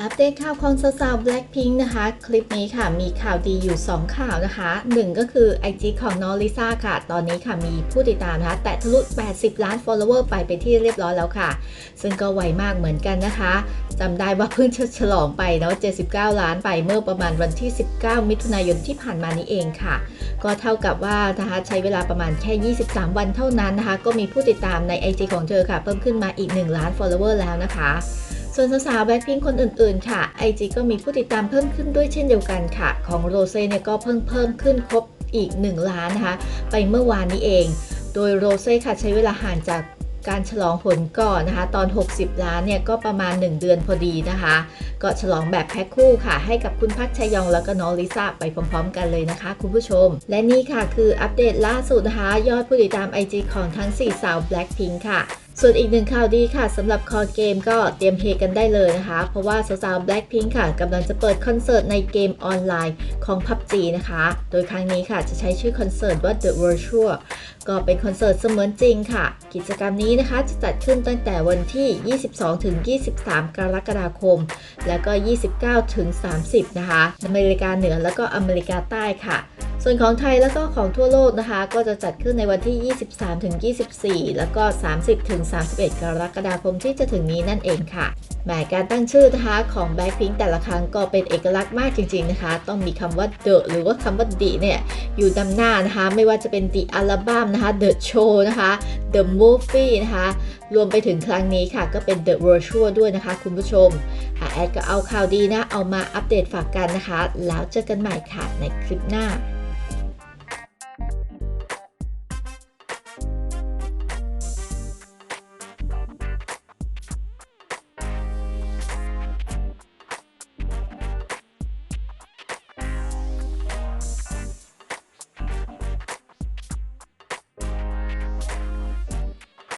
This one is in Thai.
อัปเดตข่าวของสาวๆ Blackpink นะคะ คลิปนี้ค่ะมีข่าวดีอยู่ 2 ข่าวนะคะ 1 ก็คือ IG ของน้องลิซ่าค่ะ ตอนนี้ค่ะมีผู้ติดตามนะคะ แต่ทะลุ 80 ล้าน follower ไปเป็นที่เรียบร้อยแล้วค่ะ ซึ่งก็ไวมากเหมือนกันนะคะจำได้ว่าเพิ่งฉลองไปเนาะ 79 ล้านไปเมื่อประมาณวันที่ 19 มิถุนายนที่ผ่านมานี้เองค่ะ ก็เท่ากับว่านะคะใช้เวลาประมาณแค่ 23 วันเท่านั้นนะคะ ก็มีผู้ติดตามใน IG ของเธอค่ะ เพิ่มขึ้นมาอีก 1 ล้าน follower แล้วนะคะ ส่วนสาวๆแบ็คพิงคนอื่นๆ ค่ะ IG ก็มีผู้ติดตามเพิ่มขึ้นด้วยเช่นเดียวกันค่ะ ของโรเซ่เนี่ยก็เพิ่งเพิ่มขึ้นครบอีก 1 ล้านนะคะ ไปเมื่อวานนี้เอง โดยโรเซ่ค่ะใช้เวลาห่างจากการฉลองผลก่อนนะคะ ตอน 60 ล้านเนี่ยก็ประมาณ 1 เดือนพอดีนะคะ ก็ฉลองแบบแพ็คคู่ค่ะ ให้กับคุณพักชยองแล้วก็น้องลิซ่าไปพร้อมๆ กันเลยนะคะ คุณผู้ชม และนี่ค่ะคืออัปเดตล่าสุดนะคะ ยอดผู้ติดตาม IG ของทั้ง 4 สาว Blackpink ค่ะ ส่วนอีกหนึ่งข่าวดีค่ะสำหรับคอเกมก็เตรียมเฮกันได้เลยนะคะ เพราะว่าสาวๆ Blackpink ค่ะกำลังจะเปิดคอนเสิร์ตในเกมออนไลน์ของ PUBG นะคะ โดยครั้งนี้ค่ะจะใช้ชื่อคอนเสิร์ตว่า The Virtual ก็เป็นคอนเสิร์ตเสมือนจริงค่ะ กิจกรรมนี้นะคะจะจัดขึ้นตั้งแต่วันที่ 22 ถึง 23 กรกฎาคม แล้วก็ 29 ถึง 30 นะคะ อเมริกาเหนือแล้วก็อเมริกาใต้ค่ะ ส่วนของไทยแล้วก็ของทั่วโลกนะคะ ก็จะจัดขึ้นในวันที่ 23ถึง24 แล้วก็ 30ถึง31 กรกฎาคมที่จะถึงนี้นั่นเองค่ะแหมการตั้งชื่อนะคะของ Blackpink แต่ละครั้งก็เป็นเอกลักษณ์มากจริง ๆนะคะ ต้องมีคำว่า The หรือว่าคำว่า The เนี่ย อยู่นำหน้านะคะ ไม่ว่าจะเป็น The Album นะคะ The Show นะคะ The Movie นะคะ รวมไปถึงครั้งนี้ค่ะ ก็เป็น The Virtual ด้วยนะคะคุณผู้ชมอแอดก็เอาข่าวดีนะ เอามาอัปเดตฝากกันนะคะ แล้วเจอกันใหม่ค่ะในคลิปหน้า